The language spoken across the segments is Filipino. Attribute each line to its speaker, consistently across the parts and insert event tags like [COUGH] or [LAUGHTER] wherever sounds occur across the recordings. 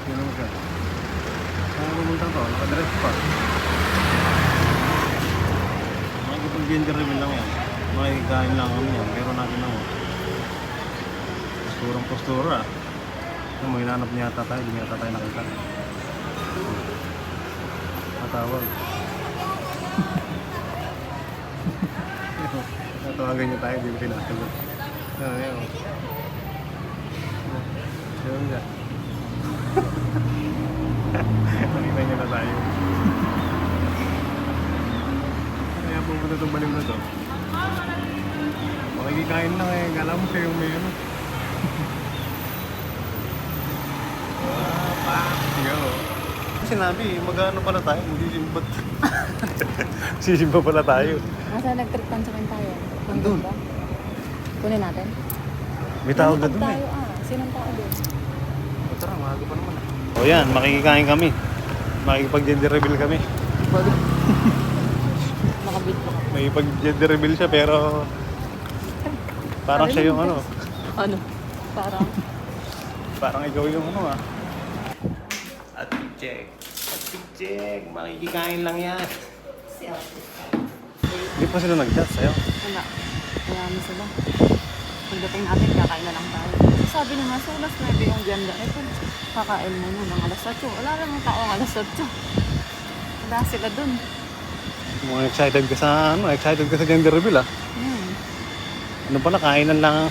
Speaker 1: Sino mo siya? Saan pumunta to? Nakadress pa. Makikipag-gender reveal lang yan. Makikikain lang kami yan. Pero natin lang. Posturang postura. Ano, may hinanap niya yata tayo. Hindi yata tayo nakita. Matawag. Natawagan niya tayo. Hindi ko tinasagot. Ano yan? oh. Sino niya? Nakita niya na tayo. Kaya pumunta itong baliw na to. Makikikain lang eh. Kala mo siya yung may ano. Sinabi, mag-ano pala tayo, magsisimbat. [LAUGHS] Sisimba pala tayo.
Speaker 2: Nasa electric pan sa tayo.
Speaker 1: Andun.
Speaker 2: Kunin natin.
Speaker 1: May tawag na dun eh.
Speaker 2: tayo ah. Sinong tao doon?
Speaker 1: O tara, maaga pa naman O yan, makikikain kami. Makikipag-gender reveal kami. [LAUGHS]
Speaker 2: Nakabit ko.
Speaker 1: May pag-gender reveal siya pero parang siya yung ano,
Speaker 2: Ano? Parang.
Speaker 1: parang ikaw yung ano ah. At check. At check. Makikikain lang yan. Hindi pa sila nag-chat sa'yo.
Speaker 2: Wala. Wala na sila. Pagdating natin, kakain na lang tayo. Sabi naman, so alas 9 yung ganda. Kung kakain mo na ng alas 8. Wala lang ang tao ang alas 8. Wala sila dun.
Speaker 1: Mga excited ka sa ano, excited ka sa gender reveal ah.
Speaker 2: Hmm.
Speaker 1: Ano pala, kainan lang.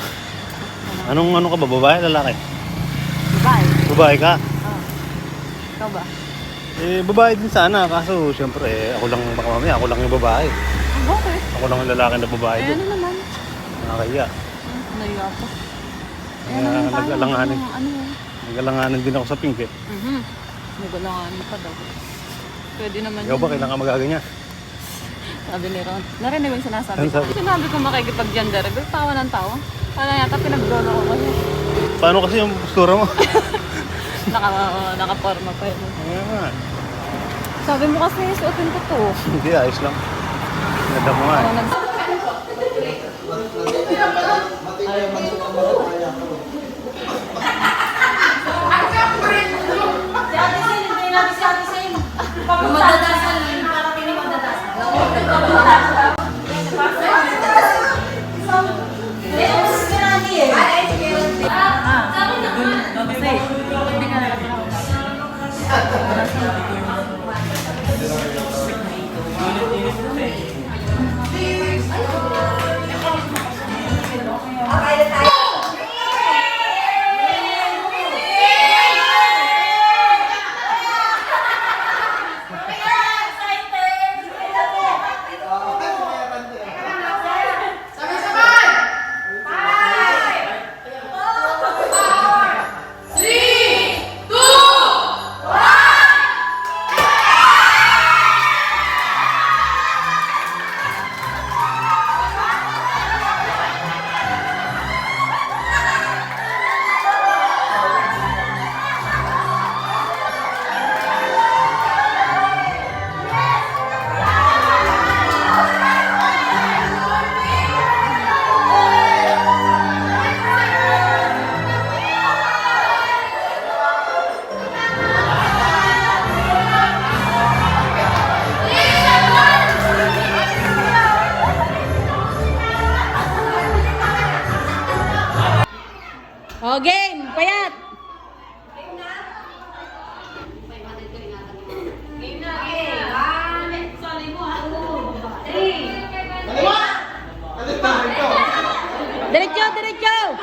Speaker 1: Anong ano ka ba, babae, lalaki?
Speaker 2: Bye.
Speaker 1: Babae ka?
Speaker 2: Ah. Ikaw ba?
Speaker 1: Eh, babae din sana, kaso syempre, eh, ako lang, baka mamaya, ako lang yung babae.
Speaker 2: Ah, okay.
Speaker 1: Ako lang yung lalaki na babae
Speaker 2: Eh, ano naman?
Speaker 1: Nakakaya.
Speaker 2: Hmm, Naiya pa. Eh, ano naman tayo?
Speaker 1: nag-alanganin.
Speaker 2: Ano, ano?
Speaker 1: Nagalanganan din ako sa pink eh.
Speaker 2: Mhm. Nagalanganin pa daw. Pwede naman
Speaker 1: Ikaw ba,
Speaker 2: yun.
Speaker 1: kailangan magaganyan?
Speaker 2: Sabi ni Ron. Narinig mo yung sinasabi
Speaker 1: Ano
Speaker 2: ko.
Speaker 1: sabi?
Speaker 2: Sinabi ko makikipag-gender. Pero tawa ng tawa. Kala yata pinaglolo ko kasi.
Speaker 1: Paano kasi yung postura mo?
Speaker 2: Naka, nakaporma pa yun.
Speaker 1: Ayan.
Speaker 2: Sabi mo kasi suotin ko to.
Speaker 1: Hindi, ayos lang. Ganda mo nga
Speaker 2: Ako
Speaker 1: eh.
Speaker 2: nag... Oh, Palo!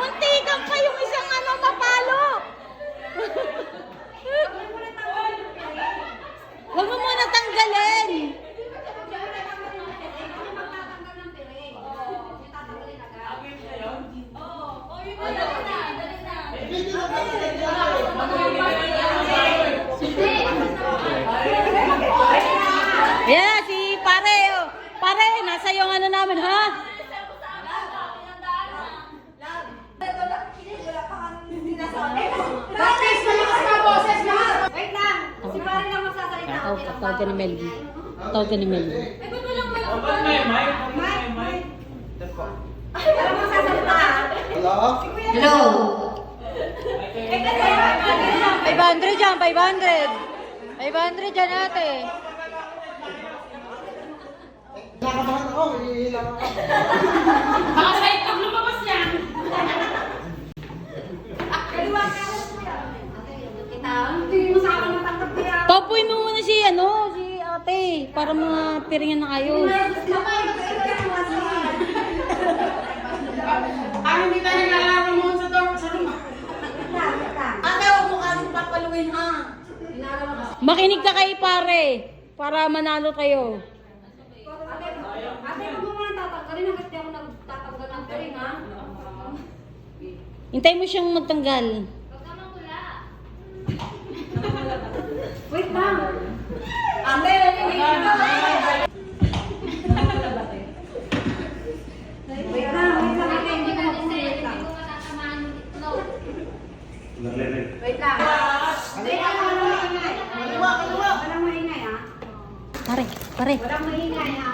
Speaker 2: Muntikan pa yung isang ano mapalo! Huwag mo muna tanggalin! Yeah, si pare. Pare, nasa yung ano namin, ha?
Speaker 3: Practice, malakas na boses, lahat. Wait lang. Si Pare lang magsasalita. Tawag ka, tawag ka ni Melvin. Tawag ka ni Melvin. Hello? 500 dyan, 500. 500 dyan ate. Topoy mo muna si ano, si ate, para mga piringan na kayo.
Speaker 4: Ang hindi tayo nalaro mo sa door sa rumah. Ate, huwag mo papaluin ha.
Speaker 3: Makinig ka kay pare, para manalo kayo.
Speaker 5: Ate, mo muna tatanggalin, hanggat di ako nagtatanggal ng piring, ha?
Speaker 3: Hintay mo siyang magtanggal.
Speaker 5: Huwag ka. Wait lang. Ate, wait lang. Wait lang, wait lang. Ate, hindi ko mapulit lang. Hindi ko matatamaan yung itlog. Wait lang. Wait lang, walang maingay. Walang maingay, ha?
Speaker 3: Pare, pare.
Speaker 5: Walang maingay, ha?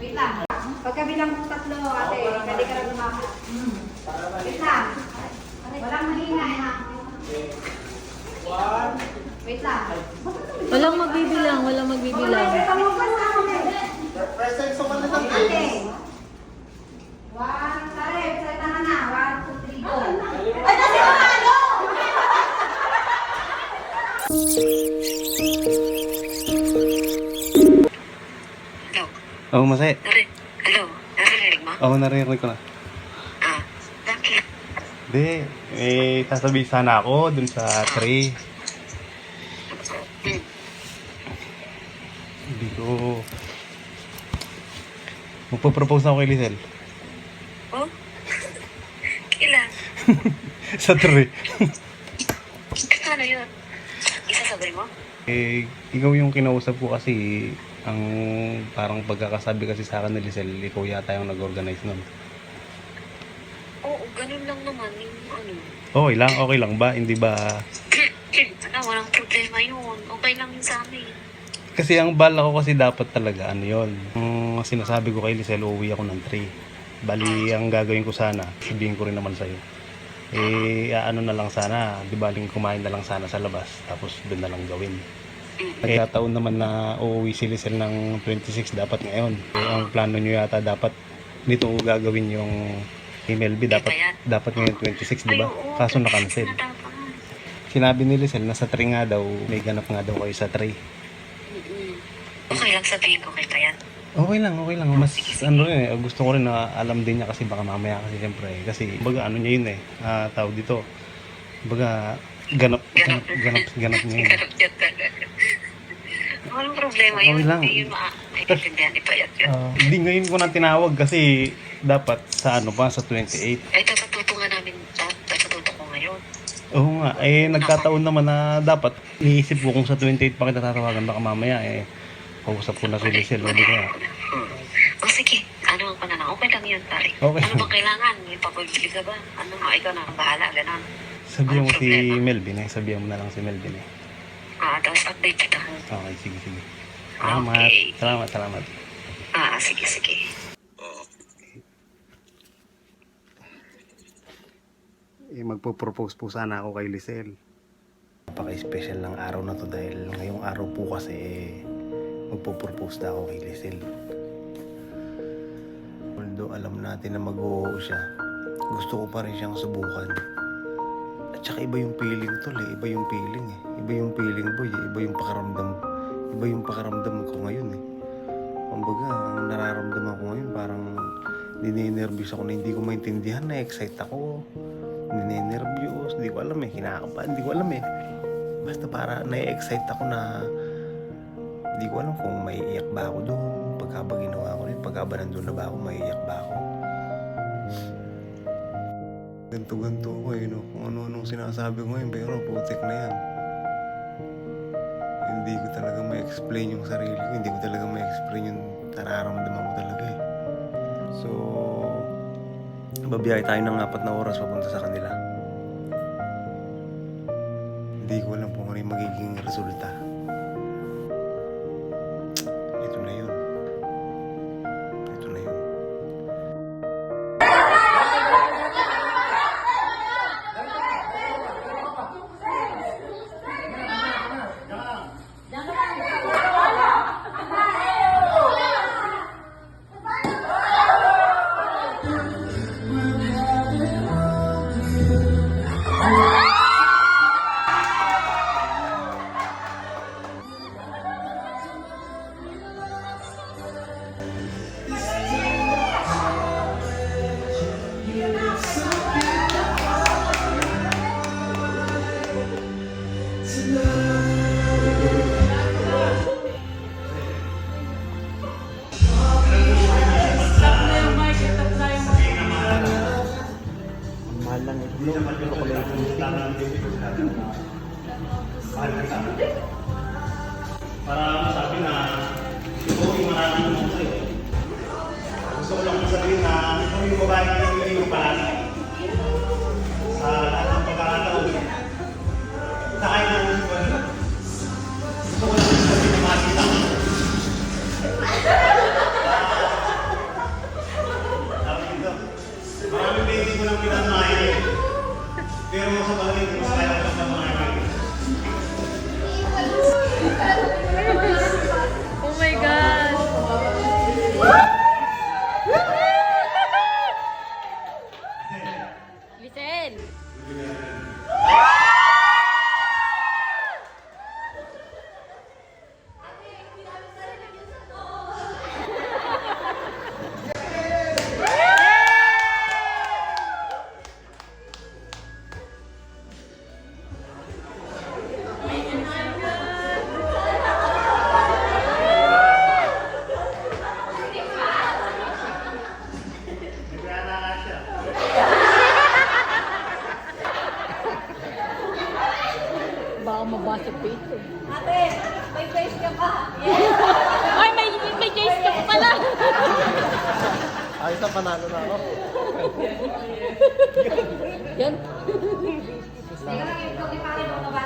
Speaker 5: Wait lang. Pagkabilang mo tatlo, ate, pwede ka lang lumakad. Wait lang. Walang maingay, ha? Wait lang.
Speaker 3: Walang magbibilang, walang magbibilang.
Speaker 5: Ate. One, tare, salita ka na. One, two, three, go. Ay,
Speaker 1: Oo, oh, masaya.
Speaker 6: Nari Hello. Narinig mo?
Speaker 1: Oo, narinig ko na.
Speaker 6: Ah, bakit?
Speaker 1: Hindi, eh, sasabihin sana ako dun sa tree.
Speaker 6: Hmm.
Speaker 1: Hindi ko... Magpo-propose na ako kay Lizelle.
Speaker 6: Oh? [LAUGHS] Kailan? [LAUGHS]
Speaker 1: sa tree.
Speaker 6: Ano yun? Isasabay mo?
Speaker 1: eh, ikaw yung kinausap ko kasi ang parang pagkakasabi kasi sa akin ni Lizelle, ikaw yata yung nag-organize nun.
Speaker 6: Oo, ganun lang naman. Yung ano.
Speaker 1: Okay lang, okay lang ba? Hindi ba... [CLEARS THROAT]
Speaker 6: ano, walang problema yun. Okay lang yun sa amin.
Speaker 1: Kasi ang bala ko kasi dapat talaga, ano yun. Ang sinasabi ko kay Lizelle, uuwi ako ng 3. Bali, ang gagawin ko sana, sabihin ko rin naman sa'yo. Eh, ano na lang sana, di baling kumain na lang sana sa labas, tapos doon na lang gawin. Kaya taon naman na uuwi si Lizelle ng 26 dapat ngayon. Eh, ang plano nyo yata dapat nito gagawin yung MLB dapat dapat ngayon 26 di ba? Kaso na-cancel. Sinabi ni Lizelle nasa 3 nga daw, may ganap nga daw kayo sa 3.
Speaker 6: Mm-mm. Okay lang sabihin ko kay Kayan.
Speaker 1: Okay lang, okay lang. Mas ano eh, gusto ko rin na alam din niya kasi baka mamaya kasi siyempre kasi baga ano niya yun eh, ah, tawag dito. Baga ganap ganap ganap, ganap niya yun. [LAUGHS]
Speaker 6: Ganap talaga. Walang problema
Speaker 1: Okay
Speaker 6: yun.
Speaker 1: lang.
Speaker 6: Hindi yun ma-intindihan ni Payat yun.
Speaker 1: Ah, Hindi ngayon ko na tinawag kasi dapat sa ano pa sa 28.
Speaker 6: Ay, dapat tutungan namin. Dapat tuto ko ngayon.
Speaker 1: Oo nga, eh nagkataon naman na dapat iniisip ko kung sa 28 pa kita tatawagan baka mamaya eh kausap ko na si Lizelle, hindi kaya.
Speaker 6: Hmm. O sige, ano ko na lang. Okay lang yun, pare.
Speaker 1: Okay.
Speaker 6: Ano bang kailangan? May papabili ka ba? Ano nga, ikaw na ang bahala, ganon.
Speaker 1: Sabihan mo si. Melvin eh, sabihan mo na lang si Melvin eh.
Speaker 6: Ah, tapos update kita.
Speaker 1: Okay, sige, sige. Salamat,
Speaker 6: Okay.
Speaker 1: salamat, salamat.
Speaker 6: Ah, sige, sige.
Speaker 1: Eh, magpo-propose po sana ako kay Lizelle. Napaka-special ng araw na to dahil ngayong araw po kasi eh, magpo-propose na ako kay Lizelle. Although alam natin na mag-oo siya, gusto ko pa rin siyang subukan. At saka iba yung feeling tol eh, iba yung feeling eh. Iba yung feeling boy eh, iba yung pakaramdam. Iba yung pakaramdam ko ngayon eh. Kumbaga, ang nararamdaman ko ngayon parang nininervous ako na hindi ko maintindihan na excite ako ninenervyos, hindi ko alam eh, kinakabahan, hindi ko alam eh. Basta para na-excite ako na hindi ko alam kung may iyak ba ako doon, pagka ba ginawa ko rin, pagka ba nandun na ba ako, may iyak ba ako. Ganto-ganto ko eh, no? kung ano-anong sinasabi ko ngayon, pero putik na yan. Hindi ko talaga ma-explain yung sarili ko, hindi ko talaga ma-explain yung nararamdaman ko talaga eh. So, babiyahe tayo ng apat na oras papunta sa kanila.
Speaker 7: Hindi ko alam kung ano yung magiging resulta.
Speaker 1: Para masabi na ito yung mararamdaman ko sa'yo. Gusto ko lang sabihin na ito yung babae na hindi mo palagi. Sa lahat ng pagkakataon. Sa na ng sitwasyon.
Speaker 3: Mabasa pa ito.
Speaker 5: Ate, may face ka pa.
Speaker 3: Ay, may, may Jace ka pa pala.
Speaker 7: Ay, ito, panalo na ako.
Speaker 3: Yan.
Speaker 5: Lang, ito, di pa rin mga